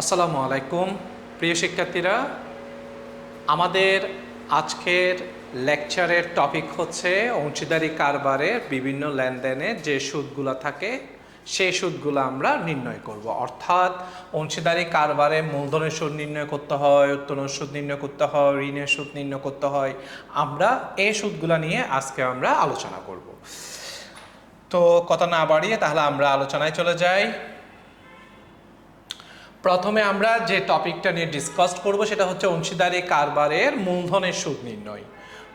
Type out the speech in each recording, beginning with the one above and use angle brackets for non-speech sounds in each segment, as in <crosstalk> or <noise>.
আসসালামু আলাইকুম। প্রিয় শিক্ষার্থীরা, আমাদের আজকের লেকচারের টপিক হচ্ছে অংশীদারি কারবারের বিভিন্ন লেনদেনে যে সুদগুলো থাকে, সেই সুদগুলো আমরা নির্ণয় করব। অর্থাৎ অংশীদারি কারবারে মূলধনের সুদ নির্ণয় করতে হয় উত্তোলন সুদ নির্ণয় করতে হয়, ঋণের সুদ নির্ণয় করতে হয়। আমরা এই সুদগুলো নিয়ে আজকে আমরা আলোচনা করব। তো কথা না বাড়িয়ে তাহলে আমরা আলোচনায় চলে যাই। প্রথমে আমরা যে টপিকটা নিয়ে ডিসকাস করব সেটা হচ্ছে অংশীদারি কারবারের মূলধনের সুদ নির্ণয়।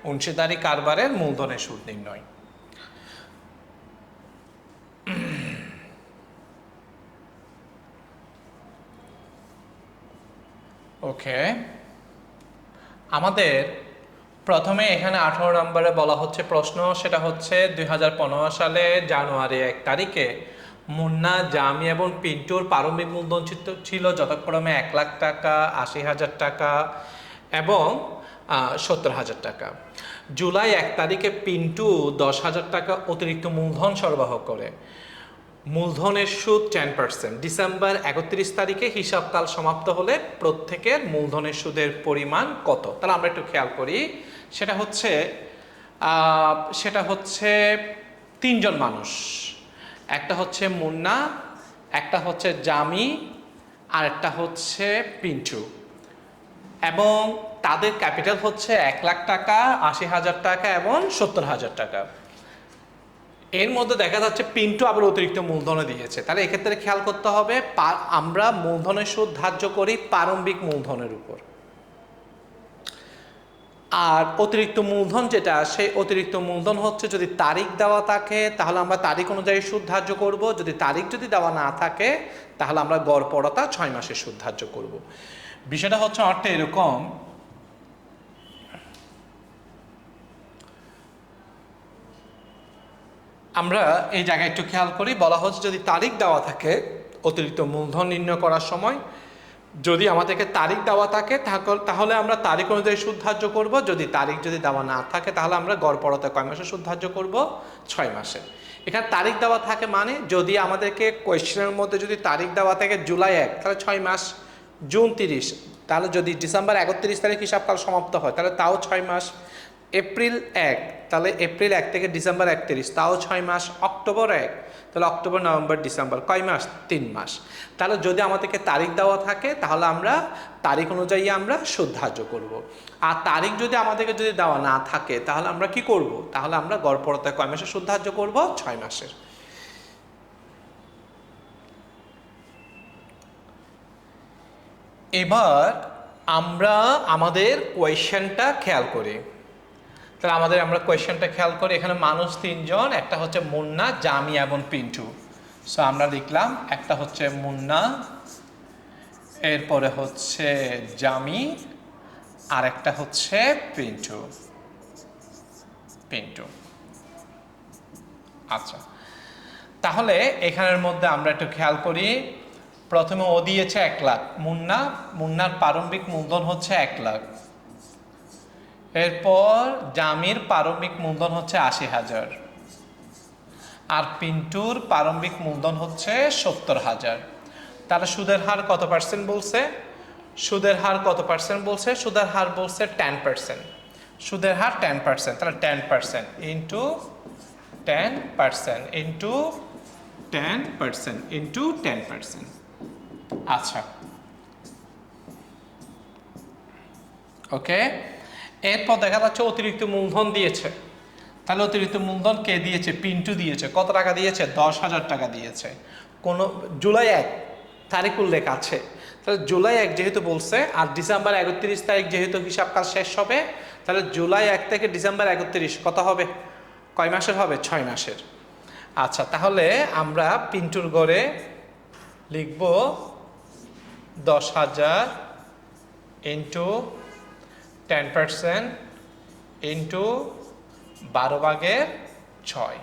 অংশীদারি কারবারের মূলধনের সুদ নির্ণয়। ওকে। আমাদের প্রথমে এখানে আঠারো নম্বরে বলা হচ্ছে প্রশ্ন, সেটা হচ্ছে দুই হাজার পনেরো সালে জানুয়ারি এক তারিখে মুন্না, জামি এবং পিন্টুর প্রারম্ভিক মূলধন ছিল- যথাক্রমে এক লাখ টাকা, আশি হাজার টাকা এবং সত্তর হাজার টাকা। জুলাই এক তারিখে পিন্টু দশ হাজার টাকা অতিরিক্ত মূলধন সরবরাহ করে। মূলধনের সুদ টেন পার্সেন্ট। ডিসেম্বর একত্রিশ তারিখে হিসাবকাল সমাপ্ত হলে প্রত্যেকের মূলধনের সুদের পরিমাণ কত? তাহলে আমরা একটু খেয়াল করি। সেটা হচ্ছে সেটা হচ্ছে তিনজন মানুষ। একটা হচ্ছে মুন্না, একটা হচ্ছে জামি, আর একটা হচ্ছে পিন্টু। এবং তাদের ক্যাপিটাল হচ্ছে এক লাখ টাকা, আশি হাজার টাকা এবং সত্তর হাজার টাকা। এর মধ্যে দেখা যাচ্ছে পিন্টু আবার অতিরিক্ত মূলধনে দিয়েছে। তাহলে এক্ষেত্রে খেয়াল করতে হবে আমরা মূলধনের সুদ ধার্য করি প্রারম্ভিক মূলধনের উপর। আর অতিরিক্ত মূলধন যেটা, সেই অতিরিক্ত মূলধন হচ্ছে যদি তারিখ দেওয়া থাকে, তাহলে আমরা তারিখ অনুযায়ী সুদ ধার্য করব। যদি তারিখ যদি দেওয়া না থাকে, তাহলে আমরা গড় পড়তা ছয় মাসের সুদ ধার্য করব। বিষয়টা হচ্ছে অর্থে এরকম, আমরা এই জায়গায় একটু খেয়াল করি, বলা হচ্ছে যদি তারিখ দেওয়া থাকে, অতিরিক্ত মূলধন নির্ণয় করার সময় যদি আমাদেরকে তারিখ দেওয়া থাকে, তাহলে- আমরা তারিখ অনুযায়ী সুদ ধার্য করব। যদি তারিখ যদি দেওয়া না থাকে, তাহলে আমরা গড় পড়তে কয় মাসে সুদ ধার্য করব? ছয় মাসে এখানে তারিখ দেওয়া থাকে মানে যদি আমাদেরকে কোয়েশ্চেনের মধ্যে যদি তারিখ দেওয়া থাকে জুলাই এক, তাহলে ছয় মাস। জুন তিরিশ, তাহলে যদি ডিসেম্বর একত্রিশ তারিখ হিসাবকাল সমাপ্ত হয়, তাহলে তাও ছয় মাস। এপ্রিল এক, তাহলে এপ্রিল এক থেকে ডিসেম্বর একত্রিশ, তাও ছয় মাস। অক্টোবর এক তাহলে অক্টোবর, নভেম্বর, ডিসেম্বর, কয় মাস? তিন মাস। তাহলে যদি আমাদেরকে তারিখ দেওয়া থাকে, তাহলে আমরা তারিখ অনুযায়ী আমরা সুদ ধার্য করব। আর তারিখ যদি আমাদেরকে যদি দেওয়া না থাকে, তাহলে আমরা কি করব? তাহলে আমরা গড়পড়তায় কয় মাসের সুদ ধার্য করব? ছয় মাসের। এবার আমরা আমাদের কোয়েশ্চেনটা খেয়াল করি। তাহলে আমাদের আমরা কোয়েশ্চেনটা খেয়াল করি। এখানে মানুষ তিনজন, একটা হচ্ছে মুন্না, জামি এবং পিন্টু। সো আমরা লিখলাম, একটা হচ্ছে মুন্না, এরপরে হচ্ছে জামি আর একটা হচ্ছে পিন্টু। পিন্টু। আচ্ছা। তাহলে এখানের মধ্যে আমরা একটু খেয়াল করি। প্রথমে ও দিয়েছে এক লাখ, মুন্না, মুন্নার প্রারম্ভিক মূলধন হচ্ছে এক লাখ। এরপর জামির প্রারম্ভিক মূলধন হচ্ছে আশি হাজার। আর পিন্টুর প্রারম্ভিক মূলধন হচ্ছে সত্তর হাজার। তারা সুদের হার কত পার্সেন্ট বলছে? সুদের হার কত পার্সেন্ট বলছে? সুদের হার বলছে টেন পার্সেন্ট সুদের হার টেন পার্সেন্ট তাহলে ten percent into ten percent into ten percent into ten percent আচ্ছা। ওকে এরপর দেখা যাচ্ছে অতিরিক্ত মূলধন দিয়েছে। তাহলে অতিরিক্ত মূলধন কে দিয়েছে? পিন্টু দিয়েছে। কত টাকা দিয়েছে? দশ হাজার টাকা দিয়েছে। কোনো, জুলাই এক তারিখ উল্লেখ আছে। তাহলে জুলাই এক যেহেতু বলছে, আর ডিসেম্বর একত্রিশ তারিখ যেহেতু হিসাবকাল শেষ হবে, তাহলে জুলাই এক থেকে ডিসেম্বর একত্রিশ কত হবে? কয় মাসের হবে? ছয় মাসের। আচ্ছা তাহলে আমরা পিন্টুর গড়ে লিখব দশ হাজার ইন্টু টেন পার্সেন্ট ইন্টু বারো ভাগের ছয়।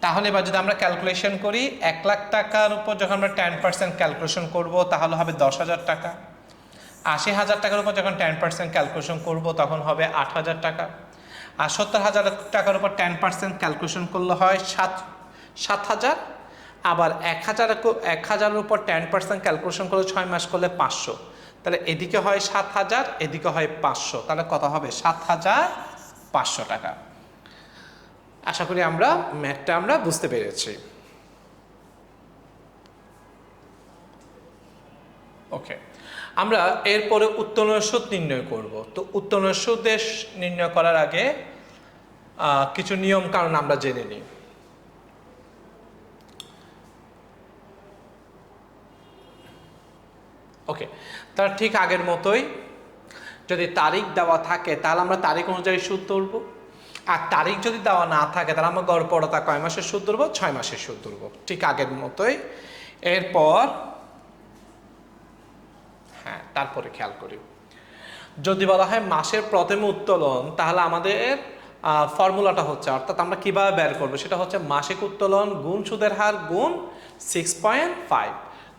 তাহলে এবার যদি আমরা ক্যালকুলেশন করি, এক লাখ টাকার উপর যখন আমরা টেন পার্সেন্ট ক্যালকুলেশন করব, তাহলে হবে দশ হাজার টাকা। আশি হাজার টাকার উপর যখন টেন পার্সেন্ট ক্যালকুলেশন করব, তখন হবে আট হাজার টাকা। আর সত্তর হাজার টাকার উপর টেন পার্সেন্ট ক্যালকুলেশন করলে হয় সাত সাত হাজার। আবার এক হাজার, এক হাজারের উপর টেন পার্সেন্ট ক্যালকুলেশন করলে ছয় মাস করলে পাঁচশো। তাহলে এদিকে হয় সাত হাজার, এদিকে হয় পাঁচশো। তাহলে কত হবে? সাত হাজার পাঁচশো টাকা। আশা করি আমরা ম্যাথটা আমরা বুঝতে পেরেছি। ওকে আমরা এরপরে উত্তোলনের সুদ নির্ণয় করব। তো উত্তোলনের সুদের নির্ণয় করার আগে কিছু নিয়ম কারণ আমরা জেনে নিই। ওকে তার ঠিক আগের মতোই যদি তারিখ দেওয়া থাকে, তাহলে আমরা তারিখ অনুযায়ী সুদ তুলব আর তারিখ যদি দেওয়া না থাকে, তাহলে আমরা গড়পড়তা কয় মাসের সুদ তুলব ছয় মাসের সুদ তুলব ঠিক আগের মতোই। এরপর হ্যাঁ তারপরে খেয়াল করি। যদি বলা হয় মাসের প্রথম উত্তোলন, তাহলে আমাদের ফর্মুলাটা হচ্ছে, অর্থাৎ আমরা কীভাবে বের করব? সেটা হচ্ছে মাসিক উত্তোলন গুণ সুদের হার গুণ সিক্স পয়েন্ট ফাইভ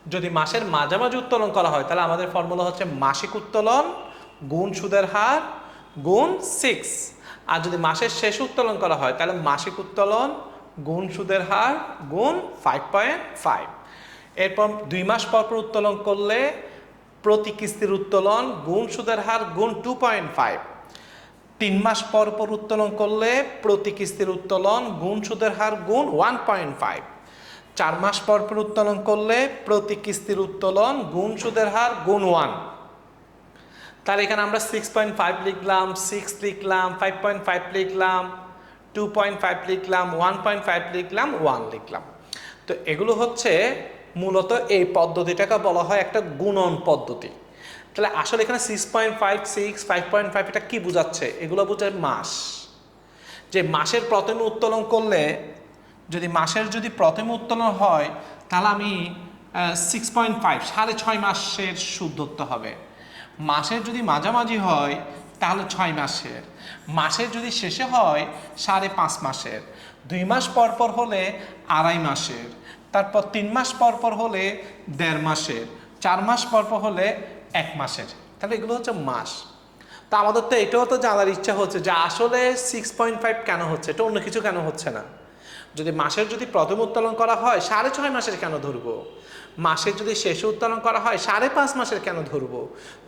যদি মাসের মাঝামাঝি উত্তোলন করা হয়, তাহলে আমাদের ফর্মুলা হচ্ছে মাসিক উত্তোলন গুণ সুদের হার গুণ সিক্স আর যদি মাসের শেষ উত্তোলন করা হয়, তাহলে মাসিক উত্তোলন গুণ সুদের হার গুণ ফাইভ পয়েন্ট ফাইভ এরপর দুই মাস পর পর উত্তোলন করলে প্রতি কিস্তির উত্তোলন গুণ সুদের হার গুণ টু পয়েন্ট ফাইভ তিন মাস পর পর উত্তোলন করলে প্রতি কিস্তির উত্তোলন গুণ সুদের হার গুণ ওয়ান পয়েন্ট ফাইভ চার মাস পর পর উত্তোলন করলে প্রতি কিস্তির উত্তোলন গুণ সুদের হার গুণ ওয়ান। তাহলে এখানে আমরা সিক্স পয়েন্ট ফাইভ লিখলাম সিক্স লিখলাম ফাইভ পয়েন্ট ফাইভ লিখলাম টু পয়েন্ট ফাইভ লিখলাম ওয়ান পয়েন্ট ফাইভ লিখলাম ওয়ান লিখলাম। তো এগুলো হচ্ছে মূলত এই পদ্ধতিটাকে বলা হয় একটা গুণন পদ্ধতি। তাহলে আসলে এখানে six point five six five point five এটা কী বোঝাচ্ছে? এগুলো বোঝায় মাস। যে মাসের প্রথমে উত্তোলন করলে যদি মাসের যদি প্রথম উত্তোলন হয়, তাহলে আমি সিক্স পয়েন্ট ফাইভ সাড়ে ছয় মাসের সুদ ধরতে হবে। মাসের যদি মাঝামাঝি হয়, তাহলে ছয় মাসের। মাসের যদি শেষে হয়, সাড়ে পাঁচ মাসের। দুই মাস পর পর হলে আড়াই মাসের। তারপর তিন মাস পর পর হলে দেড় মাসের। চার মাস পর পর হলে এক মাসের। তাহলে এগুলো হচ্ছে মাস। তা আমাদের তো এটাও তো জানার ইচ্ছা হচ্ছে যে আসলে সিক্স পয়েন্ট ফাইভ কেন হচ্ছে? এটা অন্য কিছু কেন হচ্ছে না? যদি মাসের যদি প্রথম উত্তোলন করা হয়, সাড়ে ছয় মাসের কেন ধরবো? মাসের যদি শেষে উত্তোলন করা হয়, সাড়ে পাঁচ মাসের কেন ধরবো?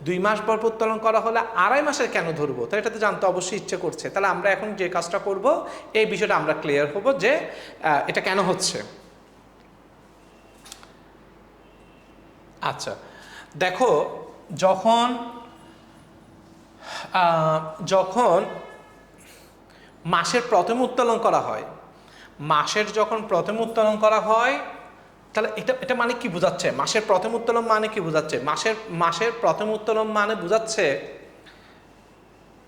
দুই মাস পর উত্তোলন করা হলে আড়াই মাসের কেন ধরবো? তো এটা তো জানতে অবশ্যই ইচ্ছে করছে। তাহলে আমরা এখন যে কাজটা করব, এই বিষয়টা আমরা ক্লিয়ার হব যে এটা কেন হচ্ছে। আচ্ছা দেখো, যখন যখন মাসের প্রথম উত্তোলন করা হয় মাসের যখন প্রথম উত্তোলন করা হয়, তাহলে এটা এটা মানে কি বোঝাচ্ছে? মাসের প্রথম উত্তোলন মানে কি বোঝাচ্ছে? মাসের মাসের প্রথম উত্তোলন মানে বোঝাচ্ছে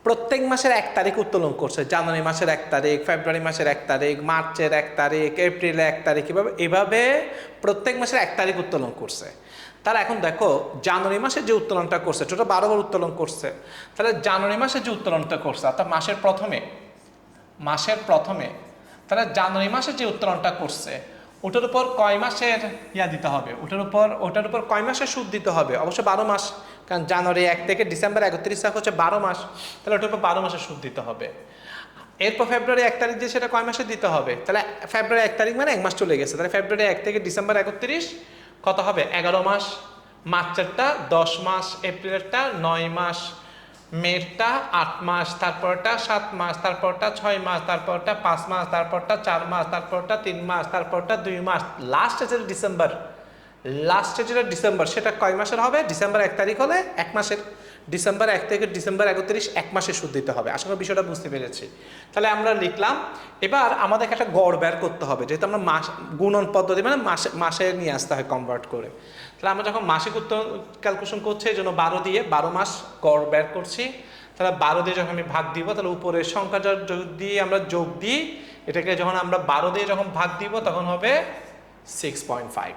প্রত্যেক মাসের এক তারিখ উত্তোলন করছে। জানুয়ারি মাসের এক তারিখ, ফেব্রুয়ারি মাসের এক তারিখ, মার্চের এক তারিখ, এপ্রিলের এক তারিখ, এভাবে এভাবে প্রত্যেক মাসের এক তারিখ উত্তোলন করছে। তারা এখন দেখো, জানুয়ারি মাসে যে উত্তোলনটা করছে, টোটাল বারোবার উত্তোলন করছে। তাহলে জানুয়ারি মাসে যে উত্তোলনটা করছে, অর্থাৎ মাসের প্রথমে মাসের প্রথমে তাহলে জানুয়ারি মাসে যে উত্তোলনটা করছে, ওটার উপর কয় মাসের ইয়া দিতে হবে? ওটার উপর ওটার উপর কয় মাসের সুদ দিতে হবে? অবশ্য বারো মাস, কারণ জানুয়ারি এক থেকে ডিসেম্বর একত্রিশ তারিখ হচ্ছে বারো মাস, তাহলে ওটার উপর বারো মাসের সুদ দিতে হবে। এরপর ফেব্রুয়ারি এক তারিখ দিয়ে সেটা কয় মাসে দিতে হবে? তাহলে ফেব্রুয়ারি এক তারিখ মানে এক মাস চলে গেছে। তাহলে ফেব্রুয়ারি এক থেকে ডিসেম্বর একত্রিশ কত হবে? এগারো মাস। মার্চেরটা দশ মাস, এপ্রিলেরটা নয় মাস। মেরটা আট মাস, তারপরটা সাত মাস, তারপরটা ছয় মাস, তারপরটা পাঁচ মাস, তারপরটা চার মাস, তারপরটা তিন মাস, তারপরটা দুই মাস। লাস্ট যেটা ডিসেম্বর লাস্ট যেটা ডিসেম্বর সেটা কয় মাসের হবে? ডিসেম্বর এক তারিখ হলে এক মাসের। ডিসেম্বর এক থেকে ডিসেম্বর একত্রিশ, এক মাসের সুদ দিতে হবে। করি বিষয়টা বুঝতে পেরেছি। তাহলে আমরা লিখলাম, এবার আমাদেরকে একটা গড় বের করতে হবে। যেহেতু আমরা মাস গুণন পদ্ধতি মানে মাসে মাসে নিয়ে আসতে হয় কনভার্ট করে। তাহলে আমরা যখন মাসিক উত্তর ক্যালকুলেশন করছি, এই জন্য বারো দিয়ে বারো মাস কর বের করছি। তাহলে বারো দিয়ে যখন আমি ভাগ দিব, তাহলে উপরের সংখ্যাটা যোগ দিয়ে আমরা যোগ দিই, এটাকে যখন আমরা বারো দিয়ে যখন ভাগ দিব, তখন হবে সিক্স পয়েন্ট ফাইভ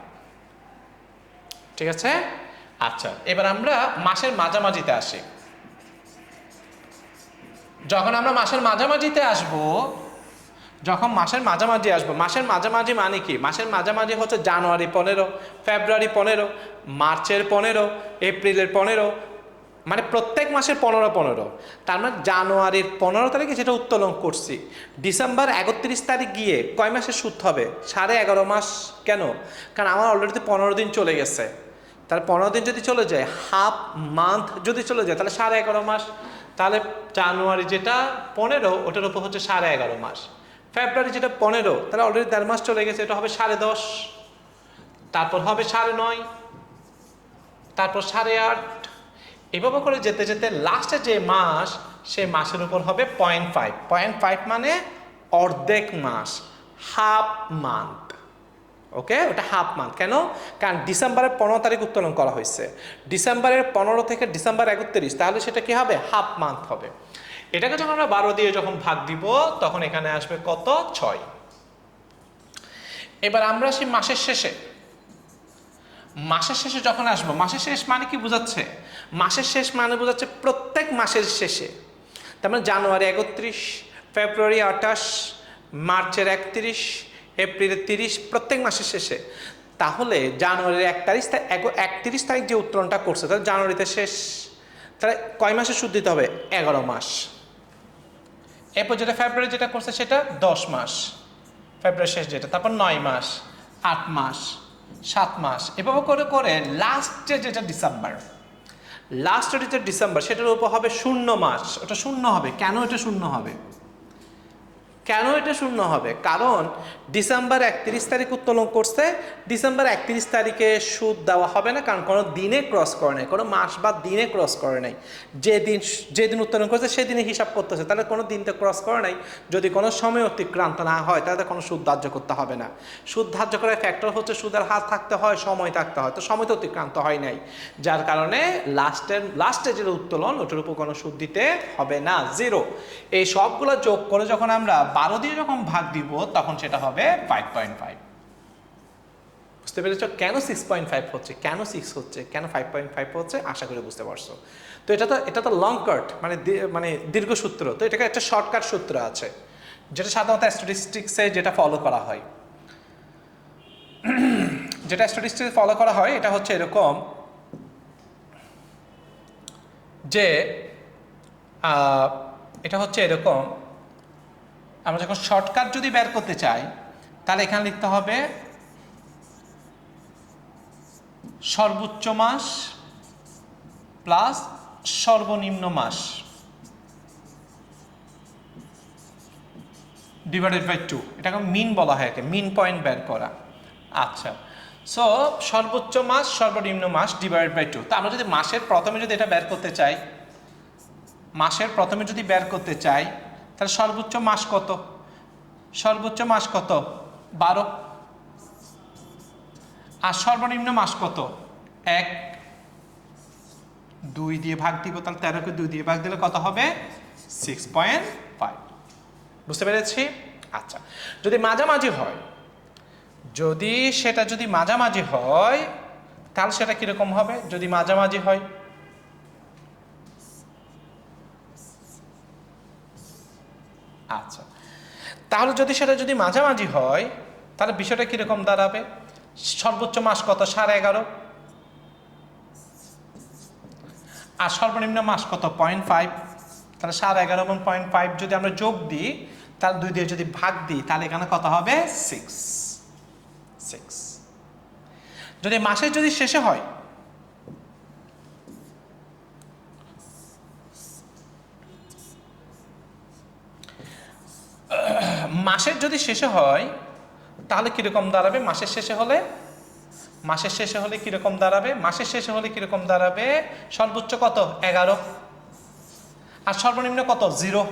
ঠিক আছে? আচ্ছা এবার আমরা মাসের মাঝামাঝিতে আসি। যখন আমরা মাসের মাঝামাঝিতে আসব যখন মাসের মাঝামাঝি আসব, মাসের মাঝামাঝি মানে কি? মাসের মাঝামাঝি হচ্ছে জানুয়ারি পনেরো, ফেব্রুয়ারি পনেরো, মার্চের পনেরো, এপ্রিলের পনেরো মানে প্রত্যেক মাসের পনেরো পনেরো। তার মানে জানুয়ারির পনেরো তারিখে যেটা উত্তোলন করছি, ডিসেম্বর একত্রিশ তারিখ গিয়ে কয় মাসের সুদ হবে? সাড়ে এগারো মাস কেন? কারণ আমার অলরেডি পনেরো দিন চলে গেছে। তাহলে পনেরো দিন যদি চলে যায় হাফ মান্থ যদি চলে যায়, তাহলে সাড়ে এগারো মাস। তাহলে জানুয়ারি যেটা পনেরো, ওটার উপর হচ্ছে সাড়ে এগারো মাস। ফেব্রুয়ারি যেটা পনেরো, তাহলে অলরেডি দেড় মাস চলে গেছে, এটা হবে সাড়ে দশ। তারপর হবে সাড়ে নয়, তারপর সাড়ে আট। এভাবে করে যেতে যেতে লাস্টে যে মাস, সেই মাসের উপর হবে পয়েন্ট ফাইভ পয়েন্ট ফাইভ মানে অর্ধেক মাস হাফ মান্থ ওকে ওটা হাফ মান্থ কেন? কারণ ডিসেম্বরের পনেরো তারিখ উত্তোলন করা হয়েছে। ডিসেম্বরের পনেরো থেকে ডিসেম্বর একত্রিশ, তাহলে সেটা কি হবে? হাফ মান্থ হবে। এটাকে যখন আমরা বারো দিয়ে যখন ভাগ দিব, তখন এখানে আসবে কত? ছয়। এবার আমরা আসি মাসের শেষে মাসের শেষে যখন আসব, মাসের শেষ মানে কি বোঝাচ্ছে? মাসের শেষ মানে বোঝাচ্ছে প্রত্যেক মাসের শেষে। তার মানে জানুয়ারি একত্রিশ, ফেব্রুয়ারি আঠাশ, মার্চের একত্রিশ, এপ্রিলের তিরিশ, প্রত্যেক মাসের শেষে। তাহলে জানুয়ারির এক তারিখ একত্রিশ তারিখ যে উত্তোলনটা করছে, তাহলে জানুয়ারিতে শেষ। তাহলে কয় মাসে সুদ দিতে হবে? এগারো মাস। এরপর যেটা ফেব্রুয়ারি যেটা করছে সেটা দশ মাস। ফেব্রুয়ারি শেষ যেটা তারপর নয় মাস, আট মাস, সাত মাস। এভাবে করে করে লাস্টে যেটা ডিসেম্বর লাস্টের যেটা ডিসেম্বর সেটার উপর হবে শূন্য মাস। ওটা শূন্য হবে। কেন এটা শূন্য হবে? কেন এটা শূন্য হবে? কারণ ডিসেম্বর একত্রিশ তারিখ উত্তোলন করছে, ডিসেম্বর একত্রিশ তারিখে সুদ দেওয়া হবে না, কারণ কোনো দিনে ক্রস করে নাই, কোনো মাস বা দিনে ক্রস করে নাই। যে দিন যে দিন উত্তোলন করছে সেদিনে হিসাব করতেছে। তাহলে কোনো দিন তো ক্রস করে নাই। যদি কোনো সময় অতিক্রান্ত না হয়, তাহলে কোনো সুদ ধার্য করতে হবে না। সুদ ধার্য করার ফ্যাক্টর হচ্ছে সুদের হাত থাকতে হয়, সময় থাকতে হয়। তো সময় তো অতিক্রান্ত হয় নাই। যার কারণে লাস্টের লাস্টে যেটা উত্তোলন, ওটার উপর কোনো সুদ দিতে হবে না জিরো এই সবগুলো যোগ করে যখন আমরা বারো দিয়ে যখন ভাগ দিব, তখন সেটা হবে ফাইভ পয়েন্ট ফাইভ বুঝতে পেরেছ? কেন সিক্স পয়েন্ট ফাইভ হচ্ছে? কেন সিক্স হচ্ছে? কেন ফাইভ পয়েন্ট ফাইভ হচ্ছে? আশা করি বুঝতে পারছ। তো এটা তো এটা তো লং কাট মানে মানে দীর্ঘ সূত্র। তো এটাকে একটা শর্টকাট সূত্র আছে, যেটা সাধারণত স্ট্যাটিস্টিক্সে যেটা ফলো করা হয়। <clears throat> যেটা স্ট্যাটিস্টিক্সে ফলো করা হয়, এটা হচ্ছে এরকম যে এটা হচ্ছে এরকম আমরা যখন শর্টকাট যদি বের করতে চাই, তাহলে এখানে লিখতে হবে সর্বোচ্চ মাস প্লাস সর্বনিম্ন মাস ডিভাইডেড বাই টু এটাকে মিন বলা হয় একে মিন পয়েন্ট বের করা। আচ্ছা সো সর্বোচ্চ মাস, সর্বনিম্ন মাস ডিভাইডেড বাই টু তা আমরা যদি মাসের প্রথমে যদি এটা বের করতে চাই, মাসের প্রথমে যদি বের করতে চাই তাহলে সর্বোচ্চ মাস কত? সর্বোচ্চ মাস কত? বারো। আর সর্বনিম্ন মাস কত? এক। দুই দিয়ে ভাগ দিব, তাহলে তেরোকে দুই দিয়ে ভাগ দিলে কত হবে? সিক্স পয়েন্ট ফাইভ বুঝতে পেরেছি? আচ্ছা যদি মাঝামাঝি হয়, যদি সেটা যদি মাঝামাঝি হয়, তাহলে সেটা কীরকম হবে? যদি মাঝামাঝি হয় আচ্ছা। তাহলে যদি সেটা যদি মাঝামাঝি হয়, তাহলে বিষয়টা কীরকম দাঁড়াবে? সর্বোচ্চ মাস কত? সাড়ে এগারো? আর সর্বনিম্ন মাস কত? Point five. তাহলে সাড়ে এগারো এবং পয়েন্ট ফাইভ যদি আমরা যোগ দিই, তাহলে দুই দিয়ে যদি ভাগ দিই, তাহলে এখানে কত হবে? সিক্স। সিক্স। যদি মাসের যদি শেষে হয় মাসের যদি শেষে হয়, তাহলে কীরকম দাঁড়াবে? মাসের শেষে হলে? মাসের শেষে হলে কীরকম দাঁড়াবে? মাসের শেষে হলে কীরকম দাঁড়াবে? সর্বোচ্চ কত? এগারো। আর সর্বনিম্ন কত? জিরো।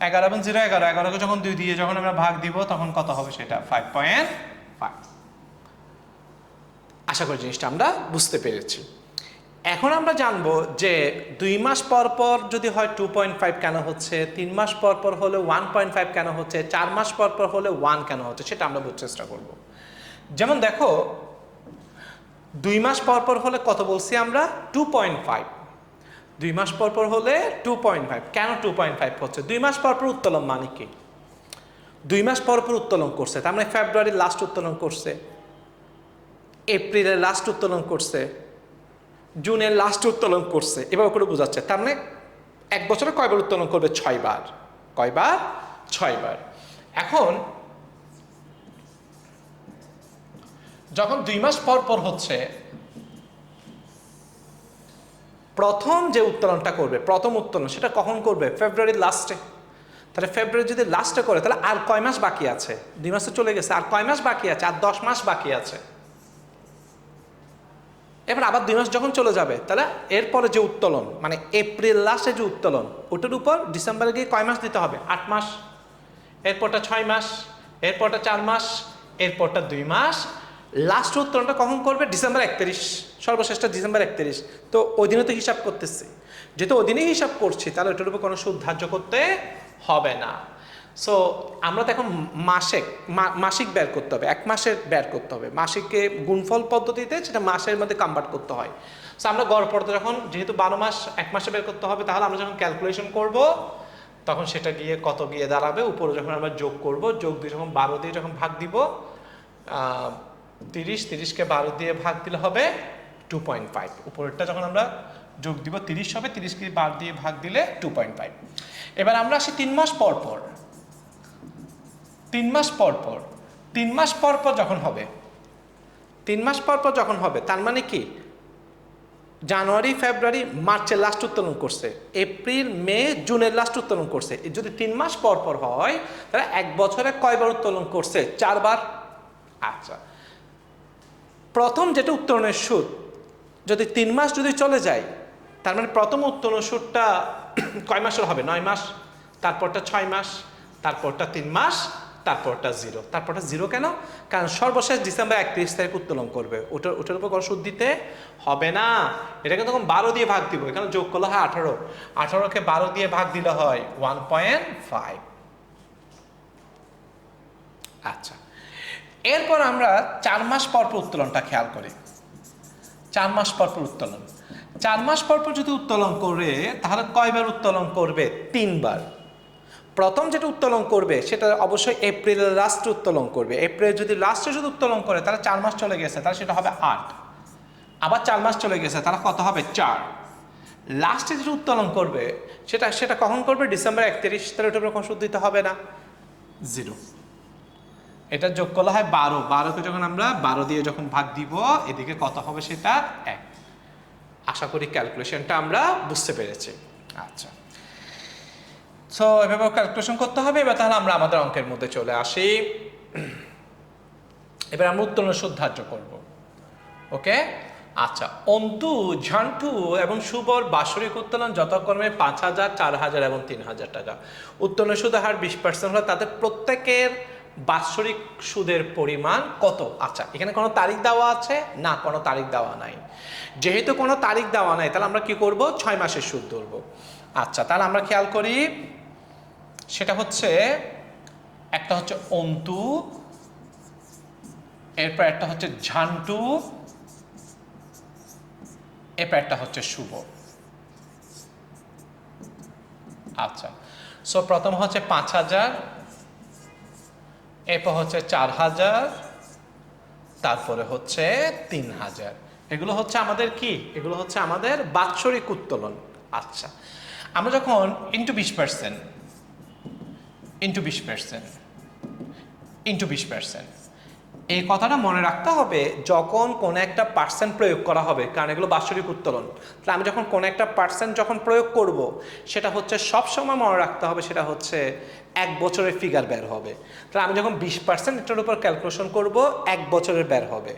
এগারো এবং জিরো, এগারো। এগারোকে যখন দুই দিয়ে যখন আমরা ভাগ দিব, তখন কত হবে সেটা? ফাইভ পয়েন্ট ফাইভ আশা করি জিনিসটা আমরা বুঝতে পেরেছি। এখন আমরা জানব যে দুই মাস পর পর যদি হয় টু পয়েন্ট ফাইভ কেন হচ্ছে, তিন মাস পর পর হলে ওয়ান পয়েন্ট ফাইভ কেন হচ্ছে, চার মাস পর পর হলে ওয়ান কেন হচ্ছে, সেটা আমরা বুঝতে চেষ্টা করব। যেমন দেখো, দুই মাস পর পর হলে কত বলছি আমরা? টু পয়েন্ট ফাইভ দুই মাস পর পর হলে টু পয়েন্ট ফাইভ কেন টু পয়েন্ট ফাইভ হচ্ছে? দুই মাস পর পর উত্তোলন মানে কি? দুই মাস পর পর উত্তোলন করছে, তার মানে ফেব্রুয়ারির লাস্ট উত্তোলন করছে এপ্রিলের লাস্ট উত্তোলন করছে জুনের লাস্টে উত্তোলন করছে। এভাবে করে বোঝাচ্ছে। তার মানে এক বছরে কয়বার উত্তোলন করবে? ছয়বার। কয়বার? ছয়বার। এখন যখন দুই মাস পর পর হচ্ছে, প্রথম যে উত্তোলনটা করবে, প্রথম উত্তোলন, সেটা কখন করবে? ফেব্রুয়ারির লাস্টে তাহলে ফেব্রুয়ারি যদি লাস্টে করে, তাহলে আর কয় মাস বাকি আছে? দুই মাস চলে গেছে। আর কয় মাস বাকি আছে? আর দশ মাস বাকি আছে। এবার আবার দুই মাস যখন চলে যাবে, তাহলে এরপরে যে উত্তোলন মানে এপ্রিল লাস্টে যে উত্তোলন, ওটার উপর ডিসেম্বরে গিয়ে কয় মাস দিতে হবে? আট মাস। এরপরটা ছয় মাস, এরপরটা চার মাস, এরপরটা দুই মাস। লাস্ট উত্তোলনটা কখন করবে? ডিসেম্বর একত্রিশ সর্বশেষটা ডিসেম্বর একত্রিশ। তো ওই দিনে তো হিসাব করতেছি। যেহেতু ওই দিনেই হিসাব করছি, তাহলে ওটার উপর কোনো সুদ ধার্য করতে হবে না। সো আমরা তো এখন মাসিক মা- মাসিক বের করতে হবে, এক মাসের বের করতে হবে। মাসিককে গুণফল পদ্ধতিতে সেটা মাসের মধ্যে কনভার্ট করতে হয়। সো আমরা গড় পড়তে যখন, যেহেতু বারো মাস, এক মাসে বের করতে হবে, তাহলে আমরা যখন ক্যালকুলেশন করব, তখন সেটা গিয়ে কত গিয়ে দাঁড়াবে, উপরে যখন আমরা যোগ করব, যোগ দিয়ে যখন বারো দিয়ে যখন ভাগ দিব তিরিশ, তিরিশকে বারো দিয়ে ভাগ দিলে হবে টু পয়েন্ট ফাইভ উপরেরটা যখন আমরা যোগ দিব, তিরিশ হবে, তিরিশকে বারো দিয়ে ভাগ দিলে টু পয়েন্ট ফাইভ এবার আমরা আসি তিন মাস পর পর। তিন মাস পর পর, তিন মাস পর পর যখন হবে, তিন মাস পর পর যখন হবে, তার মানে কি? জানুয়ারি, ফেব্রুয়ারি মার্চের লাস্ট উত্তোলন করছে, এপ্রিল, মে জুনের লাস্ট উত্তোলন করছে। যদি তিন মাস পর পর হয়, তাহলে এক বছরে কয়বার উত্তোলন করছে? চারবার? আচ্ছা। প্রথম যেটা উত্তোলনের সুদ, যদি তিন মাস যদি চলে যায়, তার মানে প্রথম উত্তোলন সুদটা <clears throat> কয় মাসের হবে? নয় মাস, তারপরটা ছয় মাস, তারপরটা তিন মাস তারপরটা জিরো তারপরটা জিরো কেন? কারণ সর্বশেষ ডিসেম্বর একত্রিশ তারিখ উত্তোলন করবে। ওটার ওটার উপর কোনো সুদ দিতে হবে না। এটাকে তখন বারো দিয়ে ভাগ দিব। এখানে যোগ করলে হয় আঠারো। আঠারোকে বারো দিয়ে ভাগ দিলে হয় ওয়ান পয়েন্ট ফাইভ আচ্ছা। এরপর আমরা চার মাস পর পর উত্তোলনটা খেয়াল করি। চার মাস পর পর উত্তোলন। চার মাস পর পর যদি উত্তোলন করে, তাহলে কয়বার উত্তোলন করবে? তিনবার। প্রথম যেটা উত্তোলন করবে, সেটা অবশ্যই এপ্রিলের লাস্টে উত্তোলন করবে। এপ্রিল যদি লাস্টে যদি উত্তোলন করে, তাহলে চার মাস চলে গেছে, তাহলে সেটা হবে আট। আবার চার মাস চলে গেছে, তাহলে কত হবে চার। লাস্টে যেটা উত্তোলন করবে, সেটা সেটা কখন করবে? ডিসেম্বর একত্রিশ, তাহলে উপর কোনো সুদ দিতে হবে না। জিরো এটা যোগ করলে হয় বারো। বারোকে যখন আমরা, বারো দিয়ে যখন ভাগ দিব, এদিকে কত হবে সেটা এক। আশা করি ক্যালকুলেশনটা আমরা বুঝতে পেরেছি। আচ্ছা। সো এভাবে ক্যালকুলেশন করতে হবে। এবার তাহলে আমরা আমাদের অঙ্কের মধ্যে চলে আসি। এবার আমরা উত্তোলন সুদ করব। ওকে? আচ্ছা অন্তু, ঝান্টু এবং শুভর বাৎসরিক উত্তোলন যথাক্রমে পাঁচ হাজার, চার হাজার এবং তিন হাজার টাকা। উত্তোলন সুদের হার বিশ পার্সেন্ট হলে তাদের প্রত্যেকের বাৎসরিক সুদের পরিমাণ কত? আচ্ছা এখানে কোনো তারিখ দেওয়া আছে? না, কোনো তারিখ দেওয়া নাই। যেহেতু কোনো তারিখ দেওয়া নাই, তাহলে আমরা কি করব? ছয় মাসের সুদ ধরবো। আচ্ছা তাহলে আমরা খেয়াল করি সেটা হচ্ছে, একটা হচ্ছে অন্তু, এরপর একটা হচ্ছে ঝান্টু, এরপর একটা হচ্ছে শুভ। আচ্ছা সো প্রথম হচ্ছে পাঁচ হাজার, এরপর হচ্ছে চার হাজার, তারপরে হচ্ছে তিন হাজার। এগুলো হচ্ছে আমাদের কি? এগুলো হচ্ছে আমাদের বাৎসরিক উত্তোলন। আচ্ছা আমরা যখন ইন্টু বিশ পার্সেন্ট ইন্টু বিশ পার্সেন্ট ইন্টু বিশ পার্সেন্ট এই কথাটা মনে রাখতে হবে যখন কোনো একটা পার্সেন্ট প্রয়োগ করা হবে, কারণ এগুলো বাৎসরিক উত্তোলন। তাহলে আমি যখন কোনো একটা পার্সেন্ট যখন প্রয়োগ করব, সেটা হচ্ছে সব সময় মনে রাখতে হবে সেটা হচ্ছে এক বছরের ফিগার বের হবে। তাহলে আমি যখন বিশ পার্সেন্ট এটার উপর ক্যালকুলেশন করব, এক বছরের বের হবে।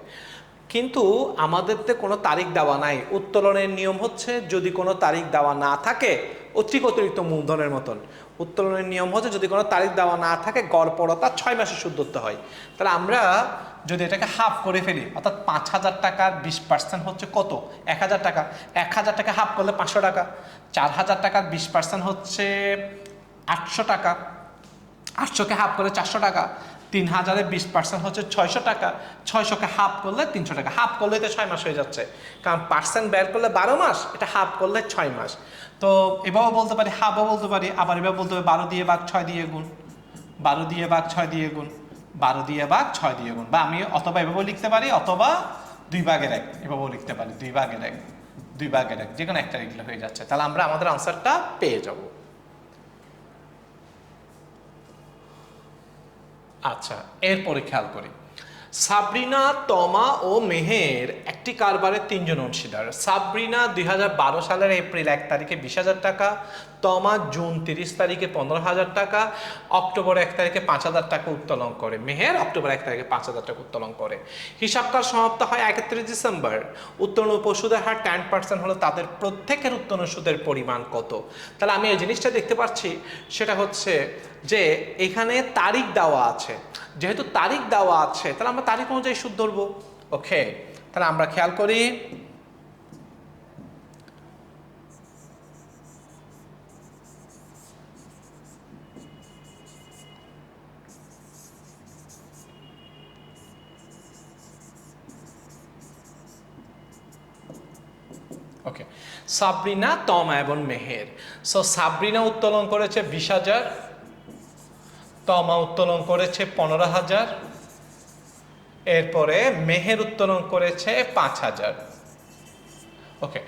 কিন্তু আমাদেরতে কোনো তারিখ দেওয়া নাই। উত্তোলনের নিয়ম হচ্ছে যদি কোনো তারিখ দেওয়া না থাকে অতিক অতিরিক্ত মূলধনের মতন। উত্তোলনের নিয়ম হচ্ছে যদি কোনো তারিখ দেওয়া না থাকে গড় তার ছয় মাসে সুদ ধরতে হয়। তাহলে আমরা যদি এটাকে হাফ করে ফেলি, অর্থাৎ পাঁচ হাজার টাকার বিশ পার্সেন্ট হচ্ছে কত? এক হাজার টাকা। এক হাজার টাকা হাফ করলে পাঁচশো টাকা। চার হাজার টাকার বিশ পার্সেন্ট হচ্ছে আটশো টাকা। আটশোকে হাফ করে চারশো টাকা। তিন হাজারে বিশ পার্সেন্ট হচ্ছে ছয়শো টাকা। ছয়শোকে হাফ করলে তিনশো টাকা। হাফ করলে তো ছয় মাস হয়ে যাচ্ছে। কারণ পার্সেন্ট বের করলে বারো মাস, এটা হাফ করলে ছয় মাস। তো এভাবেও বলতে পারি হাফও বলতে পারি, আবার এভাবে বলতে পারি, বারো দিয়ে বাঘ ছয় দিয়ে গুণ। বারো দিয়ে বাঘ ছয় দিয়ে গুণ। বারো দিয়ে বাঘ ছয় দিয়ে গুণ। বা আমি অথবা এভাবেও লিখতে পারি, অথবা দুই ভাগের এক। এভাবেও লিখতে পারি, দুই ভাগের এক, দুই ভাগের এক। যে কোনো একটা এগুলো হয়ে যাচ্ছে। তাহলে আমরা আমাদের আনসারটা পেয়ে যাব। আচ্ছা এরপরে খেয়াল করি। সাবরিনা, তমা ও মেহের, একটি কারবারের তিনজন অংশীদার। সাবরিনা দুই হাজার বারো সালের এপ্রিল এক তারিখে বিশ হাজার টাকা, তমা জুন তিরিশ তারিখে পনেরো হাজার টাকা, অক্টোবর এক তারিখে পাঁচ হাজার টাকা উত্তোলন করে। মেহের অক্টোবর এক তারিখে পাঁচ হাজার টাকা উত্তোলন করে। হিসাবকাল সমাপ্ত হয় একত্রিশ ডিসেম্বর। উত্তোলন উপসুদের হার টেন পার্সেন্ট হলো তাদের প্রত্যেকের উত্তোলন সুদের পরিমাণ কত? তাহলে আমি এই জিনিসটা দেখতে পাচ্ছি। সেটা হচ্ছে যে এখানে তারিখ দেওয়া আছে। যেহেতু তারিখ দেওয়া আছে, তাহলে আমরা তারিখ অনুযায়ী সুদ ধরবো। ওকে, তাহলে আমরা খেয়াল করি। সাবরিনা, তমা এবং মেহের। সো সাবরিনা উত্তোলন করেছে বিশ হাজার তমা উত্তোলন করেছে পনেরো হাজার। এরপরে মেহের উত্তোলন করেছে পাঁচ হাজার। ওকে,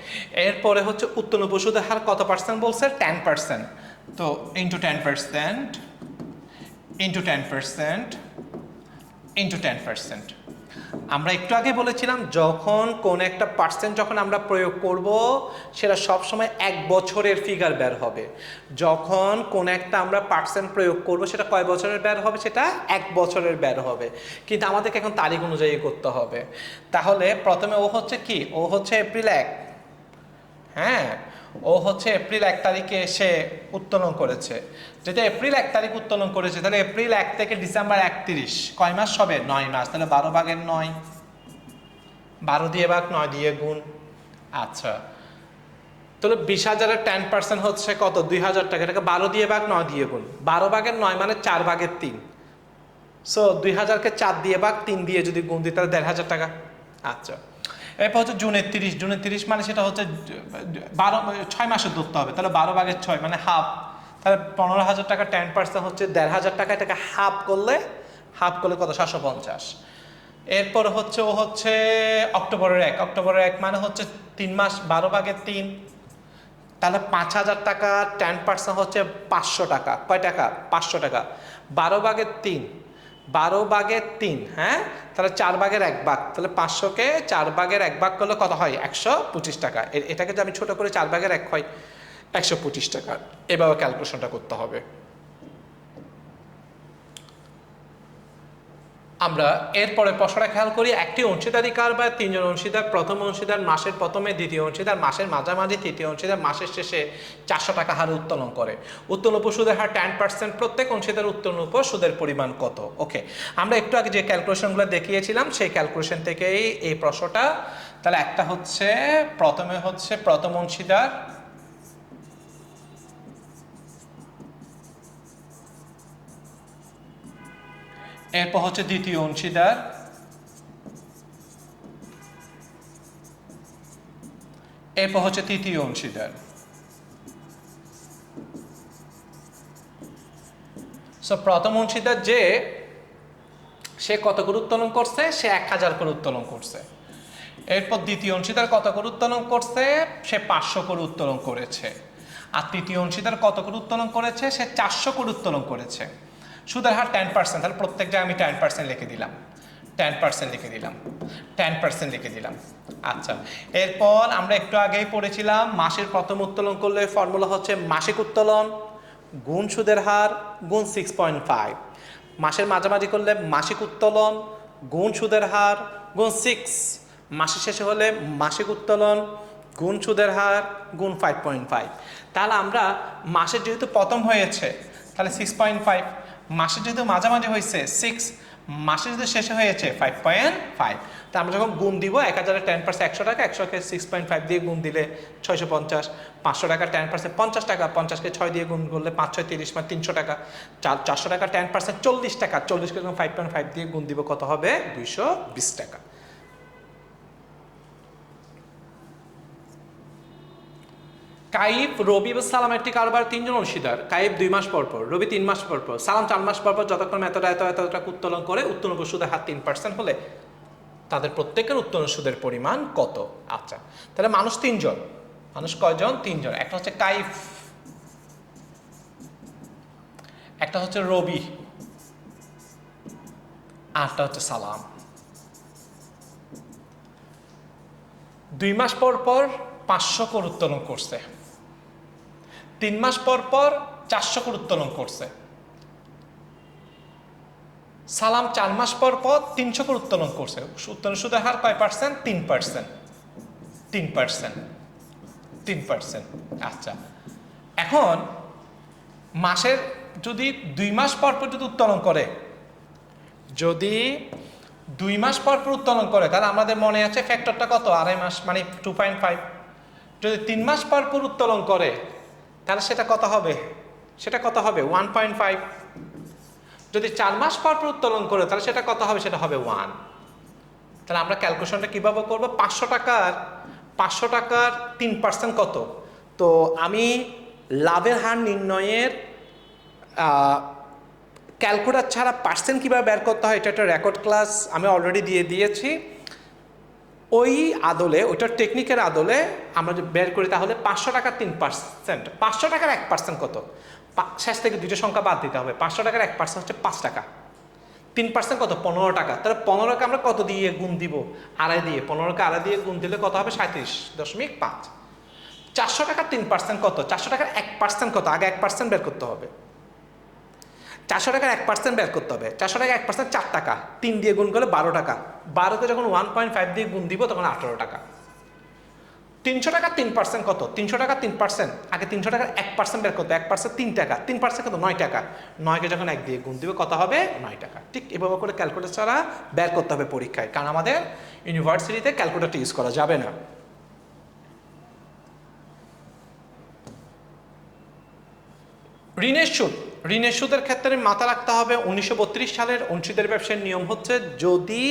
এরপরে হচ্ছে উত্তোলন পশুদের হার কত পার্সেন্ট বলছে? টেন পার্সেন্ট তো into ten percent into ten percent into ten percent আমরা একটু আগে বলেছিলাম, যখন কোন একটা পার্সেন্ট যখন আমরা প্রয়োগ করব, সেটা সবসময় এক বছরের ফিগার বের হবে। যখন কোন একটা আমরা পার্সেন্ট প্রয়োগ করব, সেটা কয় বছরের বের হবে? সেটা এক বছরের বের হবে। কিন্তু আমাদেরকে এখন তারিখ অনুযায়ী করতে হবে। তাহলে প্রথমে ও হচ্ছে কি? ও হচ্ছে এপ্রিল এক। হ্যাঁ? ও হচ্ছে এপ্রিল এক তারিখে এসে উত্তোলন করেছে। যদি এপ্রিল এক তারিখ উত্তোলন করেছে, তাহলে এপ্রিল এক থেকে ডিসেম্বর একত্রিশ। কয় মাস হবে? নয় মাস। তাহলে বারো ভাগের নয়। বারো দিয়ে ভাগ, নয় দিয়ে গুণ। আচ্ছা। তাহলে বিশ হাজারের টেন পার্সেন্ট হচ্ছে কত? দুই হাজার টাকা। এটাকে বারো দিয়ে ভাগ, নয় দিয়ে গুণ। বারো ভাগের নয় মানে চার ভাগের তিন। সো দুই হাজারকে চার দিয়ে ভাগ, তিন দিয়ে যদি গুণ দিই, তাহলে দেড় হাজার টাকা। আচ্ছা। এরপর হচ্ছে জুনের তিরিশ জুনের তিরিশ মানে সেটা হচ্ছে বারো, ছয় মাসে ধরতে হবে। তাহলে বারো ভাগের ছয় মানে হাফ তাহলে পনেরো হাজার টাকা টেন পার্সেন্ট হচ্ছে দেড় হাজার টাকা, এটাকে হাফ করলে হাফ করলে কত? সাতশো পঞ্চাশ। এরপর হচ্ছে ও হচ্ছে অক্টোবরের এক। অক্টোবরের এক মানে হচ্ছে তিন মাস, বারো ভাগের তিন। তাহলে পাঁচ হাজার টাকা টেন পার্সেন্ট হচ্ছে পাঁচশো টাকা। কয় টাকা? পাঁচশো টাকা। বারো ভাগের তিন। বারো বাঘের তিন হ্যাঁ? তাহলে চার বাঘের এক বাঘ তাহলে পাঁচশোকে চার বাঘের এক ভাগ করলে কত হয়? একশো পঁচিশ টাকা। এটাকে যে আমি ছোট করে চার বাঘের এক হয়, একশো পঁচিশ টাকা। এভাবে ক্যালকুলেশনটা করতে হবে। আমরা এরপরে প্রশ্নটা খেয়াল করি, একটি অংশীদারি বা তিনজন অংশীদার, প্রথম অংশীদার, মাসের প্রথমে, দ্বিতীয় অংশীদার, মাসের মাঝামাঝি, তৃতীয় অংশীদার, মাসের শেষে চারশো টাকা হারে উত্তোলন করে। উত্তোলন উপর সুদের হার টেন পার্সেন্ট প্রত্যেক অংশীদার উত্তোলন উপর সুদের পরিমাণ কত? ওকে আমরা একটু আগে যে ক্যালকুলেশনগুলো দেখিয়েছিলাম, সেই ক্যালকুলেশন থেকেই এই প্রশ্নটা, তাহলে একটা হচ্ছে, প্রথমে হচ্ছে প্রথম অংশীদার এরপর হচ্ছে দ্বিতীয় অংশীদার এরপর হচ্ছে তৃতীয় অংশীদার সো প্রথম অংশীদার যে সে কত করে উত্তোলন করছে? সে এক হাজার করে উত্তোলন করছে। এরপর দ্বিতীয় অংশীদার কত করে উত্তোলন করছে? সে পাঁচশো করে উত্তোলন করেছে। আর তৃতীয় অংশীদার কত করে উত্তোলন করেছে? সে চারশো করে উত্তোলন করেছে। সুদের হার টেন পার্সেন্ট তাহলে প্রত্যেক জায়গায় আমি টেন পার্সেন্ট লিখে দিলাম। টেন পার্সেন্ট লিখে দিলাম। টেন পার্সেন্ট লিখে দিলাম। আচ্ছা এরপর আমরা একটু আগেই পড়েছিলাম, মাসের প্রথম উত্তোলন করলে ফর্মুলা হচ্ছে মাসিক উত্তোলন গুণ সুদের হার গুণ সিক্স পয়েন্ট ফাইভ মাসের মাঝামাঝি করলে মাসিক উত্তোলন গুণ সুদের হার গুণ সিক্স মাসের শেষে হলে মাসিক উত্তোলন গুণ সুদের হার গুণ ফাইভ পয়েন্ট ফাইভ তাহলে আমরা মাসের যেহেতু প্রথম হয়েছে, তাহলে সিক্স পয়েন্ট ফাইভ মাসের যেহেতু মাঝামাঝি হয়েছে সিক্স মাসে যদি শেষে হয়েছে ফাইভ পয়েন্ট ফাইভ তো আমরা যখন গুণ দিব, এক হাজারে টেন পার্সেন্ট একশো টাকা একশোকে সিক্স পয়েন্ট ফাইভ দিয়ে গুণ দিলে ছয়শো পঞ্চাশ। পাঁচশো টাকা টেন পার্সেন্ট পঞ্চাশ টাকা পঞ্চাশকে ছয় দিয়ে গুণ করলে পাঁচ, ছয়, তিরিশ মানে তিনশো টাকা। চার, চারশো টাকা টেন পার্সেন্ট চল্লিশ টাকা চল্লিশকে যখন ফাইভ পয়েন্ট ফাইভ দিয়ে গুণ দিব, কত হবে? দুইশো বিশ টাকা। কাইব, রবি এবং সালাম একটি কারবার, তিনজন অংশীদার। কাইব দুই মাস পর পর, রবি তিন মাস পর পর, সালাম চার মাস পর পর যতক্ষণ এতটা এত এত টাকা উত্তোলন করে উত্তোলন সুদের হার তিন পার্সেন্ট হলে তাদের প্রত্যেকের উত্তোলন সুদের পরিমাণ কত? আচ্ছা তাহলে মানুষ তিনজন। মানুষ কয়জন? তিনজন। একটা হচ্ছে কাইফ, একটা হচ্ছে রবি আরটা হচ্ছে সালাম। দুই মাস পর পর পাঁচশো করে উত্তোলন করছে। তিন মাস পর পর চারশো করে উত্তোলন করছে। সালাম চার মাস পর পর তিনশো করে উত্তোলন করছে। উত্তোলন সুদের হার কয় পার্সেন্ট তিন পার্সেন্ট তিন পার্সেন্ট তিন পার্সেন্ট আচ্ছা। এখন মাসের যদি দুই মাস পর পর যদি উত্তোলন করে, যদি দুই মাস পর পর উত্তোলন করে, তাহলে আমাদের মনে আছে ফ্যাক্টরটা কত? আড়াই মাস মানে টু পয়েন্ট ফাইভ যদি তিন মাস পর পর উত্তোলন করে তাহলে সেটা কত হবে? সেটা কত হবে? ওয়ান পয়েন্ট ফাইভ যদি চার মাস পর পর উত্তোলন করে, তাহলে সেটা কত হবে? সেটা হবে ওয়ান তাহলে আমরা ক্যালকুলেশনটা কীভাবে করব? পাঁচশো টাকার পাঁচশো টাকার তিন পার্সেন্ট কত? তো আমি লাভের হার নির্ণয়ের ক্যালকুলেটার ছাড়া পার্সেন্ট কীভাবে বের করতে হয়, এটা একটা রেকর্ড ক্লাস আমি অলরেডি দিয়ে দিয়েছি। ওই আদলে ওইটার টেকনিকের আদলে আমরা যদি বের করি, তাহলে পাঁচশো টাকার তিন পার্সেন্ট পাঁচশো টাকার এক পার্সেন্ট কত? শেষ থেকে দুটো সংখ্যা বাদ দিতে হবে। পাঁচশো টাকার এক পার্সেন্ট হচ্ছে পাঁচ টাকা। তিন পার্সেন্ট কত? পনেরো টাকা। তাহলে পনেরোকে আমরা কত দিয়ে গুণ দিব? আড়াই দিয়ে। পনেরোকে আড়াই দিয়ে গুণ দিলে কত হবে? সাঁত্রিশ দশমিক পাঁচ। চারশো টাকার তিন পার্সেন্ট কত? চারশো টাকার এক পার্সেন্ট কত? আগে এক পার্সেন্ট বের করতে হবে। চারশো টাকার এক পার্সেন্ট বের করতে হবে। চারশো টাকা এক পার্সেন্ট চার টাকা। তিন দিয়ে গুণ করলে বারো টাকা। বারোকে যখন ওয়ান পয়েন্ট ফাইভ দিয়ে গুণ দিব, তখন আঠারো টাকা। তিনশো টাকা তিন পার্সেন্ট কত? তিনশো টাকা তিন পার্সেন্ট আগে তিনশো টাকার এক পার্সেন্ট বের করতে এক পার্সেন্ট তিন টাকা। তিন পার্সেন্ট কত? নয় টাকা। নয়কে যখন এক দিয়ে গুণ দিবে, কত হবে? নয় টাকা। ঠিক এভাবে করে ক্যালকুলেটার ছাড়া বের করতে হবে পরীক্ষায়। কারণ আমাদের ইউনিভার্সিটিতে ক্যালকুলেটারটা ইউজ করা যাবে না। ঋণের সুদ। ঋণের সুদের ক্ষেত্রে মাথা রাখতে হবে। উনিশশো বত্রিশ সালের অংশীদের ব্যবসার নিয়ম হচ্ছে, যদি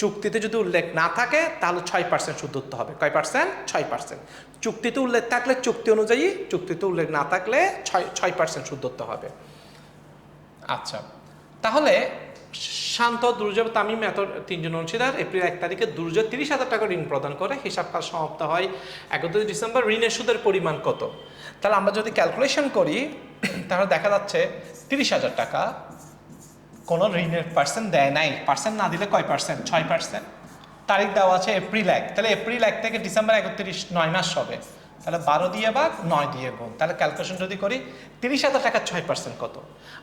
চুক্তিতে যদি উল্লেখ না থাকে, তাহলে ছয় পার্সেন্ট সুদ ধরতে হবে। কয় পার্সেন্ট ছয় পার্সেন্ট চুক্তিতে উল্লেখ থাকলে চুক্তি অনুযায়ী, চুক্তিতে উল্লেখ না থাকলে ছয় ছয় পার্সেন্ট সুদ ধরতে হবে। আচ্ছা তাহলে শান্ত, দুর্যোগ, তামিম এত তিনজন অংশীদার এপ্রিল এক তারিখে দুর্যোগ তিরিশ হাজার টাকা ঋণ প্রদান করে। হিসাব কাজ সমাপ্ত হয় একত্রিশ ডিসেম্বর। ঋণের সুদের পরিমাণ কত? তাহলে আমরা যদি ক্যালকুলেশন করি তাহলে দেখা যাচ্ছে তিরিশ হাজার টাকা কোনো ঋণের পার্সেন্ট দেয় নাই। পার্সেন্ট না দিলে কয় পার্সেন্ট ছয় পার্সেন্ট তারিখ দেওয়া আছে এপ্রিল এক। তাহলে এপ্রিল এক থেকে ডিসেম্বর একত্রিশ, নয় মাস হবে। তাহলে বারো দিয়ে বা নয় দিয়ে গুণ। তাহলে ক্যালকুলেশন যদি করি, তিরিশ হাজার টাকার ছয় পার্সেন্ট কত?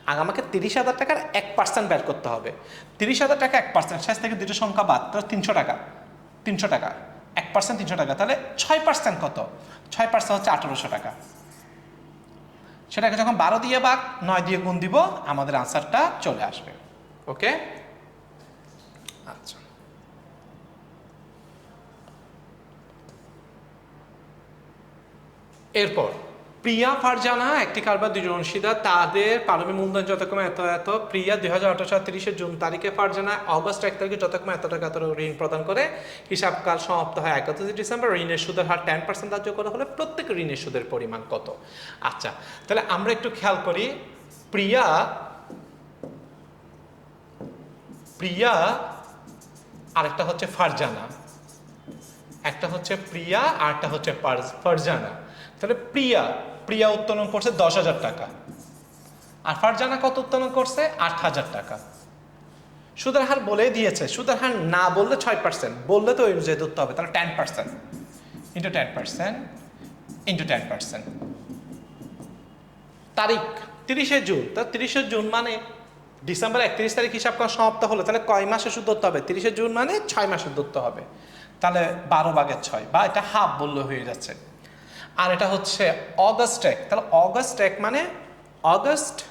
আর আমাকে তিরিশ হাজার টাকার এক পার্সেন্ট বের করতে হবে। তিরিশ হাজার টাকা এক পার্সেন্ট শেষ থেকে দুটো সংখ্যা বাদ তো তিনশো টাকা। তিনশো টাকা। এক পার্সেন্ট তিনশো টাকা। তাহলে ছয় পার্সেন্ট কত? ছয় পার্সেন্ট হচ্ছে আঠারোশো টাকা। সেটাকে যখন বারো দিয়ে বাঘ নয় দিয়ে গুণ দিব, আমাদের আনসারটা চলে আসবে। ওকে? আচ্ছা। এরপর প্রিয়া, ফারজানা, একটি কারবার দুজন অংশীদার, তাদের পারমি মূলধন যতক্ষণ এত এত। প্রিয়া দুই হাজার আঠারো সাল তিরিশে জুন তারিখে ফারজানা, অগস্ট এক তারিখে যতক্ষণ এত টাকা এত ঋণ প্রদান করে। হিসাবকাল সমাপ্ত হয় একত্রিশ ডিসেম্বর। ঋণের সুদের হার টেন পার্সেন্ট ধার্য করা হলে প্রত্যেক ঋণের সুদের পরিমাণ কত? আচ্ছা তাহলে আমরা একটু খেয়াল করি। প্রিয়া প্রিয়া, আরেকটা হচ্ছে ফারজানা। একটা হচ্ছে প্রিয়া আর একটা হচ্ছে ফারজানা। তাহলে প্রিয়া প্রিয়া উত্তোলন করছে দশ হাজার টাকা। আর ফারজানা কত উত্তোলন করছে? আট হাজার টাকা। সুদের হার বলে দিয়েছে সুদের হার না বললে ছয় পার্সেন্ট বললে তো ওই অনুযায়ী ধরতে হবে, তাহলে ten percent into ten percent into ten percent তারিখ, তিরিশে জুন, তা তিরিশে জুন মানে ডিসেম্বর একত্রিশ তারিখ হিসাব করা সমাপ্ত হলো তাহলে কয় মাসে সুদ ধরতে হবে? তিরিশে জুন মানে ছয় মাসে ধরতে হবে। তাহলে বারো ভাগের ছয়, বা এটা হাফ বললে হয়ে যাচ্ছে। আর এটা হচ্ছে অগস্ট এক। তাহলে অগস্ট এক মানে August,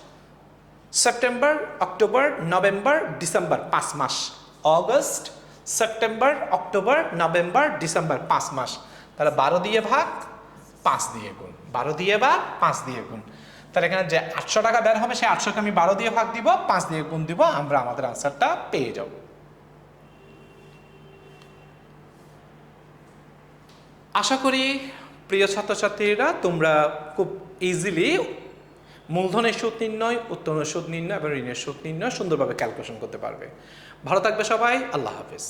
September, October, November, December, পাঁচ মাস। August, September, October, November, December, পাঁচ মাস। তাহলে বারো দিয়ে ভাগ, পাঁচ দিয়ে গুণ। বারো দিয়ে বা পাঁচ দিয়ে গুণ। তাহলে এখানে যে আটশো টাকা বের হবে, সেই আটশোকে আমি বারো দিয়ে ভাগ দিব, পাঁচ দিয়ে গুণ দিব, আমরা আমাদের আনসারটা পেয়ে যাব। আশা করি প্রিয় ছাত্রছাত্রীরা, তোমরা খুব ইজিলি মূলধনের সুদ নির্ণয়, উত্তোলনের সুদ নির্ণয় এবং ঋণের সুদ নির্ণয় সুন্দরভাবে ক্যালকুলেশন করতে পারবে। ভালো থাকবে সবাই, আল্লাহ হাফিজ।